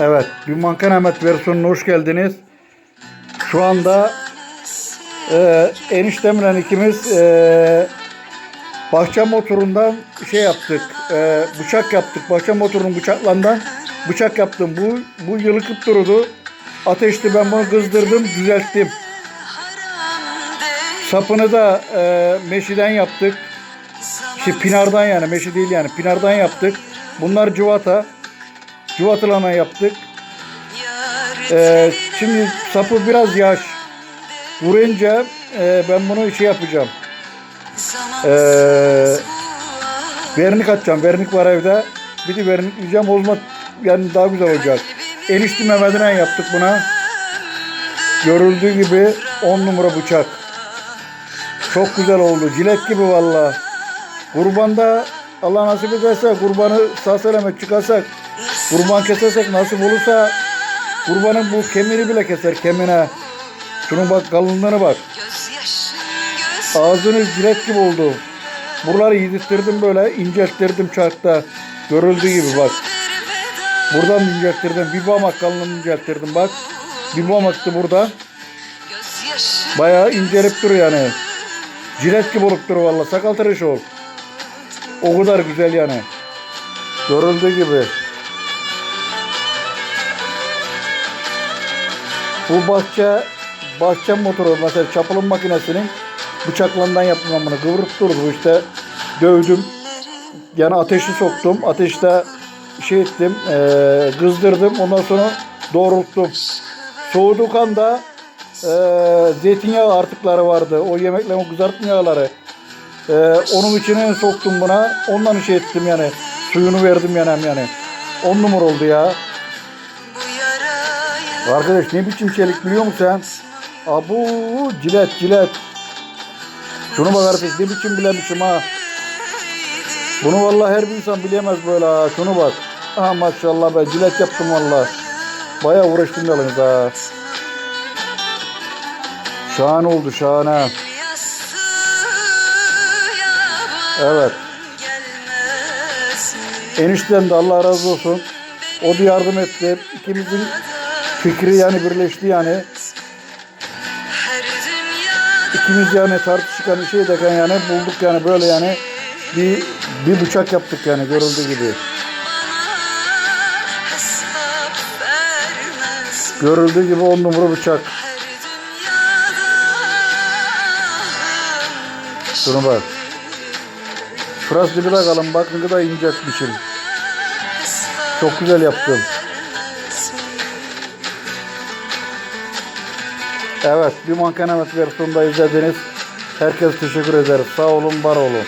Evet, bir Mankan Ahmet versiyonuna hoş geldiniz. Şu anda e, eniştemle ikimiz e, bahçe motorundan şey yaptık, e, bıçak yaptık. Bahçe motorunun bıçaklarından bıçak yaptım. Bu, bu yılıkıp duruyordu. Ateşti ben bunu kızdırdım, düzelttim. Sapını da e, meşiden yaptık. Şey, pinardan yani, meşi değil yani, pinardan yaptık. Bunlar cıvata. Cıvatalarına yaptık. Ee, şimdi sapı biraz yaş. Vurunca e, ben bunu şey yapacağım. Ee, vernik atacağım. Vernik var evde. Bir de vernikleyeceğim. Olma yani daha güzel olacak. Enişte Mehmet'ine yaptık buna. Görüldüğü gibi 10 numara bıçak. Çok güzel oldu. Cilet gibi valla. Kurbanda Allah nasip ederse kurbanı sağ selamet çıkarsak kurban kesersek nasip olursa kurbanın bu kemiğini bile keser kemine. Şunun bak kalınlığına bak. Ağzını cilet gibi oldu. Buraları yedirttirdim böyle incelttirdim çarkta. Görüldüğü gibi bak. Buradan da incelttirdim. Bir bamak kalınlığını incelttirdim bak. Bir bamaktı burada. Bayağı incelip duruyor yani. Cilet gibi olup duruyor valla. Sakal tıraşı ol. O kadar güzel yani. Görüldüğü gibi. Bu bahçe bahçe motoru mesela çapılım makinesinin bıçaklarından yaptım bunu. Kıvırıp durdu işte dövdüm. Yani ateşi soktum. Ateşte şey ettim, eee kızdırdım. Ondan sonra doğrulttum. Soğuduk anda eee zeytinyağı artıkları vardı. O yemeklerin o kızartma yağları. Ee, onun içine soktum buna. Ondan şey ettim yani. Suyunu verdim yani yani. On numara oldu ya. Arkadaş ne biçim çelik biliyor musun sen? Abu cilet cilet. Şunu bak arkadaş ne biçim bilemişim ha. Bunu vallahi her bir insan bilemez böyle ha. Şunu bak. Aha maşallah be cilet yaptım vallahi. Bayağı uğraştım yalnız ha. Şahane oldu şahane. Evet. Enişten de Allah razı olsun. O da yardım etti. İkimizin fikri yani birleşti yani. İkimiz yani tartışırken şey derken yani bulduk yani böyle yani bir bir bıçak yaptık yani görüldüğü gibi. Görüldüğü gibi on numara bıçak. Şunu bak. Şurası bir bakalım bak ne kadar inceltmişim. Çok güzel yaptım. Evet bir manken evet versiyonda izlediniz. Herkes teşekkür ederiz. Sağ olun var olun.